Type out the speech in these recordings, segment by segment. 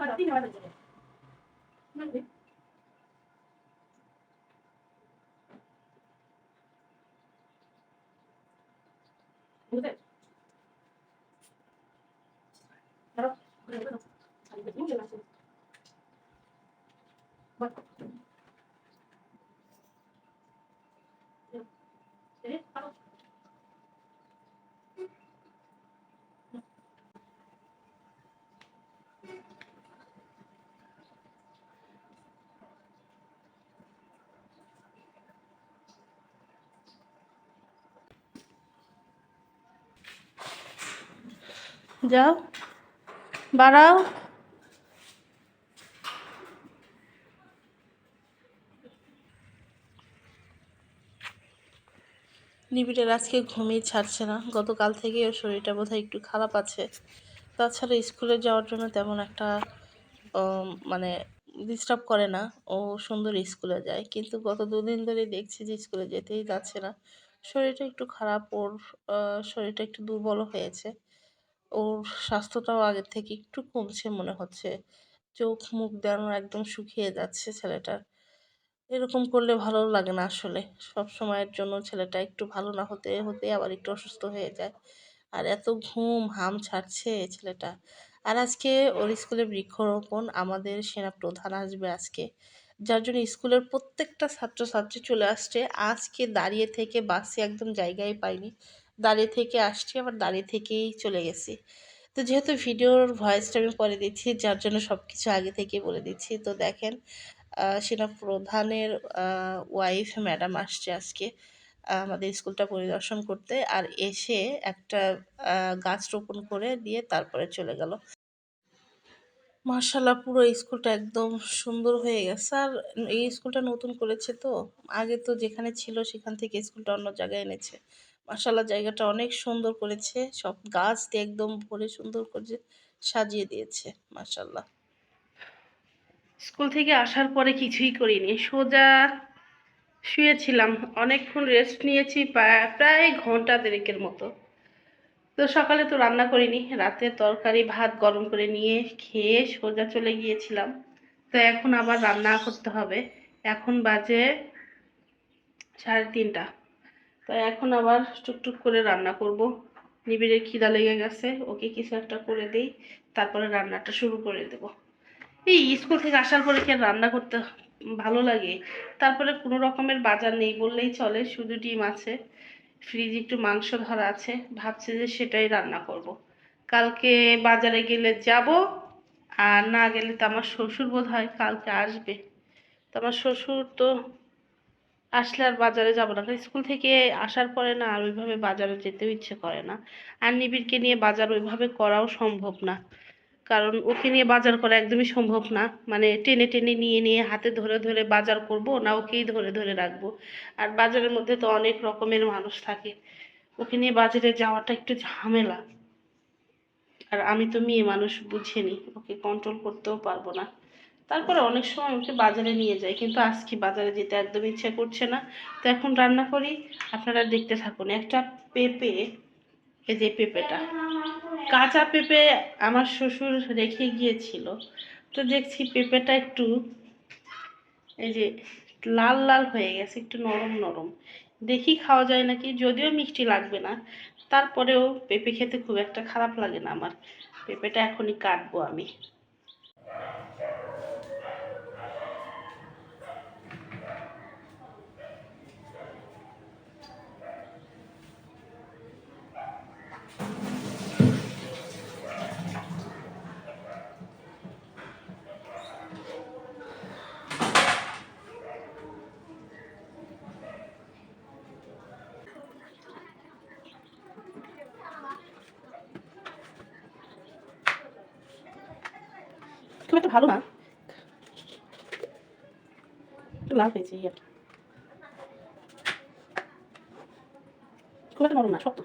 の方は手いんじゃなんで？যাও, বাড়াও। নিবিড়ের আজকে ঘুমিয়ে ছাড়ছে না। গতকাল থেকে ওর শরীরটা বোধহয় একটু খারাপ আছে। তাছাড়া স্কুলে যাওয়ার জন্য তেমন একটা মানে ডিস্টার্ব করে না। ও সুন্দর স্কুলে যায়। কিন্তু গত দুদিন ধরে দেখছি যে স্কুলে যেতেই যাচ্ছে না। শরীরটা একটু খারাপ, ওর শরীরটা একটু দুর্বল হয়েছে। ওর স্বাস্থ্যটাও আগের থেকে একটু কমছে মনে হচ্ছে। চোখ মুখ যেন একদম শুকিয়ে যাচ্ছে ছেলেটার। এরকম করলে ভালো লাগে না আসলে। সব সময়ের জন্য ছেলেটা একটু ভালো না হতে হতে আবার একটু অসুস্থ হয়ে যায়। আর এত ঘুম হাম ছাড়ছে ছেলেটা। আর আজকে ওর স্কুলে বৃক্ষরোপণ, আমাদের সেনা প্রধান আসবে আজকে। যার জন্য স্কুলের প্রত্যেকটা ছাত্রছাত্রী চলে আসছে। আজকে দাঁড়িয়ে থেকে বাসে একদম জায়গায় পাইনি। দাঁড়িয়ে থেকে আসছি, আবার দাঁড়িয়ে থেকেই চলে গেছি। তো যেহেতু ভিডিওর ভয়েসটা আমি পরে দিচ্ছি, যার জন্য সব কিছু আগে থেকে বলে দিচ্ছি। তো দেখেন সেনা প্রধানের ওয়াইফ ম্যাডাম আসছে আজকে আমাদের স্কুলটা পরিদর্শন করতে। আর এসে একটা গাছ রোপণ করে দিয়ে তারপরে চলে গেল। মার্শাল্লাহ পুরো স্কুলটা একদম সুন্দর হয়ে গেছে। আর এই স্কুলটা নতুন করেছে তো, আগে তো যেখানে ছিল সেখান থেকে স্কুলটা অন্য জায়গায় এনেছে। মার্শাল্লাহ জায়গাটা অনেক সুন্দর করেছে। সব গাছ দিয়ে একদম ভরে সুন্দর করে সাজিয়ে দিয়েছে মার্শাল্লাহ স্কুল থেকে আসার পরে কিছুই করিনি, সোজা শুয়েছিলাম। অনেকক্ষণ রেস্ট নিয়েছি প্রায় প্রায় ঘণ্টা দেড়েকের মতো। তো সকালে তো রান্না করিনি, রাতে তরকারি, ভাত গরম করে নিয়ে খেয়ে সোজা চলে গিয়েছিলাম। তো এখন আবার রান্না করতে হবে। এখন বাজে সাড়ে তিনটা। তো এখন আবার টুকটুক করে রান্না করব। নিবিড়ের খিদা লেগে গেছে, ওকে কিছু একটা করে দিই, তারপরে রান্নাটা শুরু করে দেব। এই স্কুল থেকে আসার পরে কি রান্না করতে ভালো লাগে? তারপরে কোনো রকমের বাজার নেই বললেই চলে, শুধু ডিম আছে ফ্রিজে একটু মাংস ধরা আছে, ভাবছি যে সেটাই রান্না করব। কালকে বাজারে গেলে যাব, আর না গেলে তো আমার শ্বশুর বোধ হয় কালকে আসবে। তো আমার শ্বশুর তো আসলে আর বাজারে যাব না। কারণ স্কুল থেকে আসার পরে না আর ওইভাবে বাজারে যেতেও ইচ্ছে করে না। আর নিবিড়কে নিয়ে বাজার ওইভাবে করাও সম্ভব না। কারণ ওকে নিয়ে বাজার করা একদমই সম্ভব না। মানে টেনে টেনে নিয়ে নিয়ে হাতে ধরে ধরে বাজার করব, না ওকেই ধরে ধরে রাখব। আর বাজারের মধ্যে তো অনেক রকমের মানুষ থাকে। ওকে নিয়ে বাজারে যাওয়াটা একটু ঝামেলা। আর আমি তো মেয়ে মানুষ বুঝিনি ওকে কন্ট্রোল করতেও পারব না। তারপরে অনেক সময় ওকে বাজারে নিয়ে যাই কিন্তু আজকে বাজারে যেতে একদম ইচ্ছে করছে না। তো এখন রান্না করি, আপনারা দেখতে থাকুন। একটা পেঁপে, এই যে পেঁপেটা, কাঁচা পেঁপে আমার শ্বশুর রেখে গিয়েছিল। তো দেখছি পেঁপেটা একটু, এই যে লাল লাল হয়ে গেছে, একটু নরম নরম। দেখি খাওয়া যায় নাকি, যদিও মিষ্টি লাগবে না। তারপরেও পেঁপে খেতে খুব একটা খারাপ লাগে না আমার। পেঁপেটা এখনই কাটবো আমি। একটা ভালো না একটু লাল হয়েছে, এই আর কি। খুব একটা নরম না, শক্ত।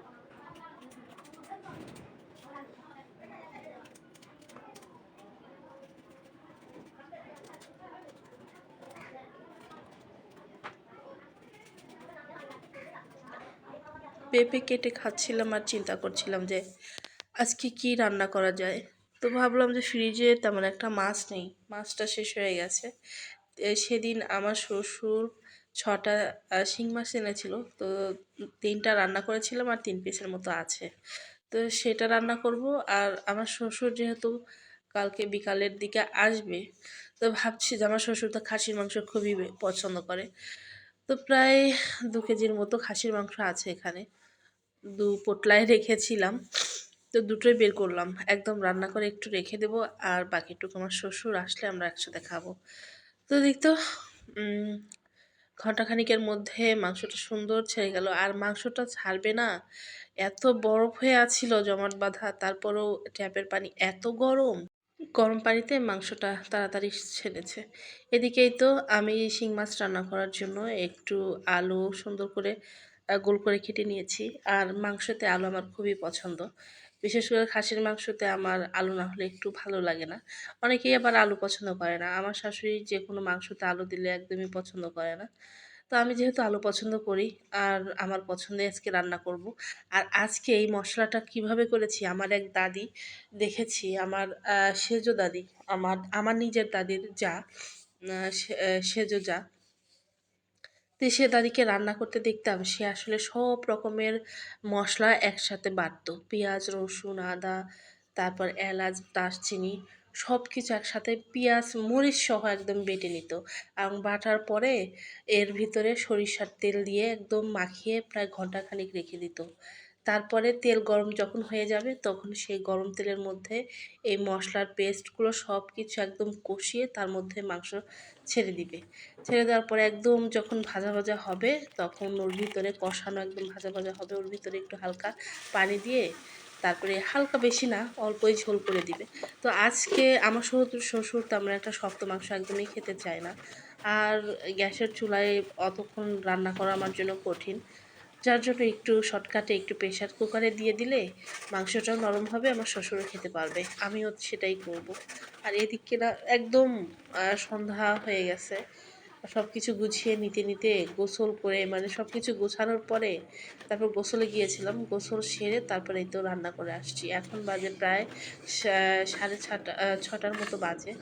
পেঁপে কেটে খাচ্ছিলাম আর চিন্তা করছিলাম যে আজকে কি রান্না করা যায়। তো ভাবলাম যে ফ্রিজে তেমন একটা মাছ নেই। মাছটা শেষ হয়ে গেছে। সেদিন আমার শ্বশুর ছটা শিং মাছ এনেছিল। তো তিনটা রান্না করেছিলাম আর তিন পিসের মতো আছে। তো সেটা রান্না করব আর আমার শ্বশুর যেহেতু কালকে বিকালের দিকে আসবে, তো ভাবছি যে আমার শ্বশুর তো খাসির মাংস খুবই পছন্দ করে। তো প্রায় দু কেজির মতো খাসির মাংস আছে এখানে। দু পোটলায় রেখেছিলাম। তো দুটোই বের করলাম। একদম রান্না করে একটু রেখে দেবো আর বাকিটুকু আমার শ্বশুর আসলে আমরা একসাথে খাব। তো দেখতো ঘন্টাখানিকের মধ্যে মাংসটা সুন্দর ছেড়ে গেল। আর মাংসটা ছাড়বে না, এত বরফ হয়ে আছিল জমাট বাঁধা, তারপরেও ট্যাপের পানি এত গরম। গরম পানিতে মাংসটা তাড়াতাড়ি ছেড়েছে। এদিকেই তো আমি শিং মাছ রান্না করার জন্য একটু আলু সুন্দর করে গোল করে কেটে নিয়েছি। আর মাংসতে আলু আমার খুবই পছন্দ। বিশেষ করে খাসির মাংসতে আমার আলু না হলে একটু ভালো লাগে না। অনেকেই আবার আলু পছন্দ করে না। আমার শাশুড়ি যে কোনো মাংসতে আলু দিলে একদমই পছন্দ করে না। তো আমি যেহেতু আলু পছন্দ করি আর আমার পছন্দে আজকে রান্না করব। আর আজকে এই মশলাটা কীভাবে করেছি আমার এক দাদি দেখেছি। আমার সেজো দাদি, আমার আমার নিজের দাদির যা সেজো যা তো দাদিকে রান্না করতে দেখতাম, সে আসলে সব রকমের মশলা একসাথে বাটতো। পেঁয়াজ, রসুন, আদা, তারপর এলাচ, দারচিনি সব কিছু একসাথে পেঁয়াজ, মরিচ সহ একদম বেটে নিত। এবং বাটার পরে এর ভিতরে সরিষার তেল দিয়ে একদম মাখিয়ে প্রায় ঘন্টাখানিক রেখে দিত। তারপরে তেল গরম যখন হয়ে যাবে তখন সেই গরম তেলের মধ্যে এই মশলার পেস্টগুলো সব কিছু একদম কষিয়ে তার মধ্যে মাংস ছেড়ে দিবে। ছেড়ে দেওয়ার পরে একদম যখন ভাজা ভাজা হবে তখন ওর ভিতরে কষানো একদম ভাজা ভাজা হবে, ওর ভিতরে একটু হালকা পানি দিয়ে তারপরে হালকা বেশি না, অল্পই ঝোল করে দিবে। তো আজকে আমার শ্বশুর শ্বশুর তেমন একটা শক্ত মাংস একদমই খেতে চাই না। আর গ্যাসের চুলায় অতক্ষণ রান্না করা আমার জন্য কঠিন। যার জন্য একটু শর্টকাটে একটু প্রেশার কুকারে দিয়ে দিলে মাংসটাও নরম হবে, আমার শ্বশুরও খেতে পারবে। আমিও সেটাই করব। আর এদিকে না একদম সন্ধ্যা হয়ে গেছে। সব কিছু গুছিয়ে নিতে নিতে গোসল করে মানে সব কিছু গোছানোর পরে তারপর গোসলে গিয়েছিলাম। গোসল সেরে তারপরে তো রান্না করে আসছি। এখন বাজে প্রায় সাড়ে ছটা ছটার মতো বাজে।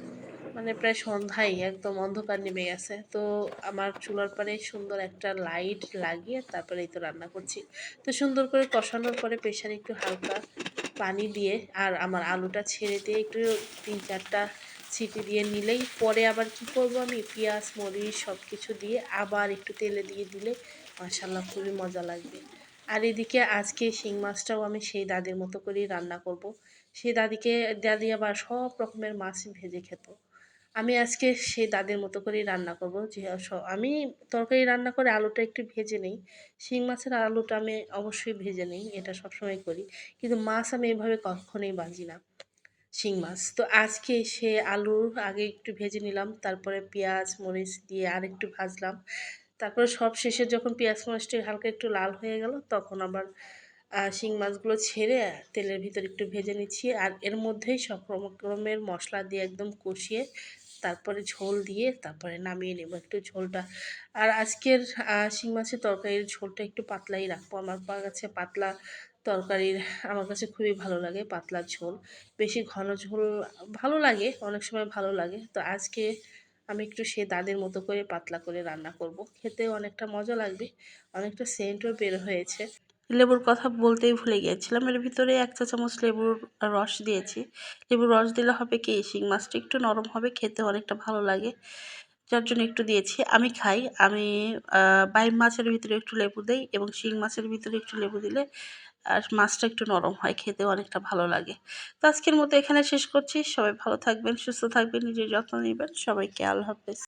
মানে প্রায় সন্ধ্যায় একদম অন্ধকার নেমে গেছে। তো আমার চুলার পারে সুন্দর একটা লাইট লাগিয়ে তারপরে এই তো রান্না করছি। তো সুন্দর করে কষানোর পরে প্রেশারে একটু হালকা পানি দিয়ে আর আমার আলুটা ছেড়ে দিয়ে একটু তিন চারটা সিটি দিয়ে নিলেই পরে আবার কি করব আমি? পেঁয়াজ, মরিচ সব কিছু দিয়ে আবার একটু তেলে দিয়ে দিলে মাসাল্লাহ খুবই মজা লাগবে। আর এদিকে আজকে শিং মাছটাও আমি সেই দাদির মতো করেই রান্না করব। সেই দাদিকে, দাদি আবার সব রকমের মাছ ভেজে খেত। আমি আজকে সেই দাদের মতো করেই রান্না করব। যে আমি তরকারি রান্না করে আলুটা একটু ভেজে নিই। শিং মাছের আলুটা আমি অবশ্যই ভেজে নিই, এটা সবসময় করি। কিন্তু মাছ আমি এভাবে কখনোই ভাজি না, শিং মাছ। তো আজকে সে আলুর আগে একটু ভেজে নিলাম, তারপরে পেঁয়াজ, মরিচ দিয়ে আর একটু ভাজলাম। তারপরে সব শেষে যখন পেঁয়াজ, মরিচটা হালকা একটু লাল হয়ে গেল, তখন আবার শিং মাছগুলো ছেড়ে তেলের ভিতর একটু ভেজে নিচ্ছি। আর এর মধ্যেই সব রকমের মশলা দিয়ে একদম কষিয়ে তারপরে ঝোল দিয়ে তারপরে নামিয়ে নেব একটু ঝোলটা। আর আজকের শিং মাছের তরকারির ঝোলটা একটু পাতলাই রাখব। আমার কাছে পাতলা তরকারির, আমার কাছে খুবই ভালো লাগে পাতলা ঝোল। বেশি ঘন ঝোল ভালো লাগে, অনেক সময় ভালো লাগে। তো আজকে আমি একটু সে দাদের মতো করে পাতলা করে রান্না করব। খেতে অনেকটা মজা লাগবে, অনেকটা সেন্টও বের হয়েছে। লেবুর কথা বলতেই ভুলে গিয়েছিলাম। এর ভিতরে এক চা চামচ লেবুর রস দিয়েছি। লেবুর রস দিলে হবে কি? শিং মাছটা একটু নরম হবে, খেতে অনেকটা ভালো লাগে। যার জন্য একটু দিয়েছি। আমি খাই। আমি বাইম মাছের ভিতরে একটু লেবু দেই এবং শিং মাছের ভিতরে একটু লেবু দিলে, আর মাছটা একটু নরম হয়, খেতে অনেকটা ভালো লাগে। তো আজকের মতো এখানে শেষ করছি। সবাই ভালো থাকবেন, সুস্থ থাকবেন, নিজের যত্ন নেবেন। সবাইকে আল্লাহ হাফেজ।